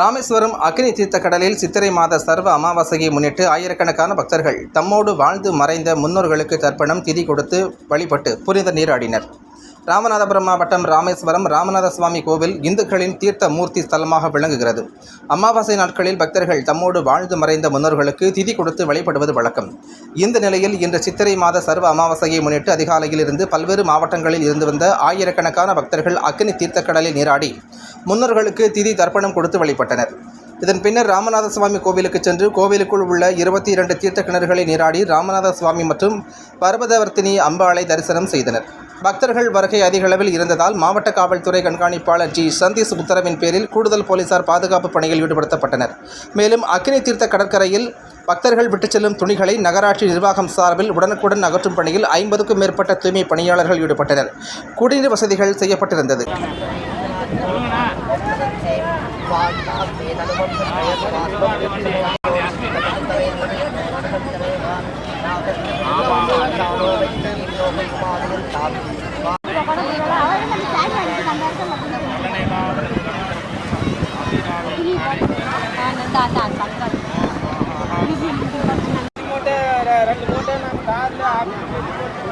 ராமேஸ்வரம் அக்னி தீர்த்த கடலில் சித்திரை மாத சர்வ அமாவாசையை முன்னிட்டு ஆயிரக்கணக்கான பக்தர்கள் தம்மோடு வாழ்ந்து மறைந்த முன்னோர்களுக்கு தர்ப்பணம் திதி கொடுத்து வழிபட்டு புனித நீராடினர். ராமநாதபுரம் மாவட்டம் ராமேஸ்வரம் ராமநாத சுவாமி கோவில் இந்துக்களின் தீர்த்த மூர்த்தி ஸ்தலமாக விளங்குகிறது. அமாவாசை நாட்களில் பக்தர்கள் தம்மோடு வாழ்ந்து மறைந்த முன்னோர்களுக்கு திதி கொடுத்து வழிபடுவது வழக்கம். இந்த நிலையில் இன்று சித்திரை மாத சர்வ அமாவாசையை முன்னிட்டு அதிகாலையில் இருந்து பல்வேறு மாவட்டங்களில் இருந்து வந்த ஆயிரக்கணக்கான பக்தர்கள் அக்னி தீர்த்த கடலில் நீராடி முன்னோர்களுக்கு திதி தர்ப்பணம் கொடுத்து வழிபட்டனர். இதன் பின்னர் ராமநாத சுவாமி கோவிலுக்கு சென்று கோவிலுக்குள் உள்ள இருபத்தி இரண்டு தீர்த்த கிணறுகளை நீராடி ராமநாத சுவாமி மற்றும் பர்வதவர்த்தினி அம்பாளை தரிசனம் செய்தனர். பக்தர்கள் வருகை அதிக அளவில் இருந்ததால் மாவட்ட காவல்துறை கண்காணிப்பாளர் ஜி. சந்தீஷ் உத்தரவின் பேரில் கூடுதல் போலீசார் பாதுகாப்பு பணியில் ஈடுபடுத்தப்பட்டனர். மேலும் அக்னி தீர்த்த கடற்கரையில் பக்தர்கள் விட்டுச் செல்லும் துணிகளை நகராட்சி நிர்வாகம் சார்பில் உடனுக்குடன் அகற்றும் பணியில் ஐம்பதுக்கும் மேற்பட்ட தூய்மை பணியாளர்கள் ஈடுபட்டனர். குடிநீர் வசதிகள் செய்யப்பட்டிருந்தது. రెండు మూట నాకు కార్లు ఆఫీస్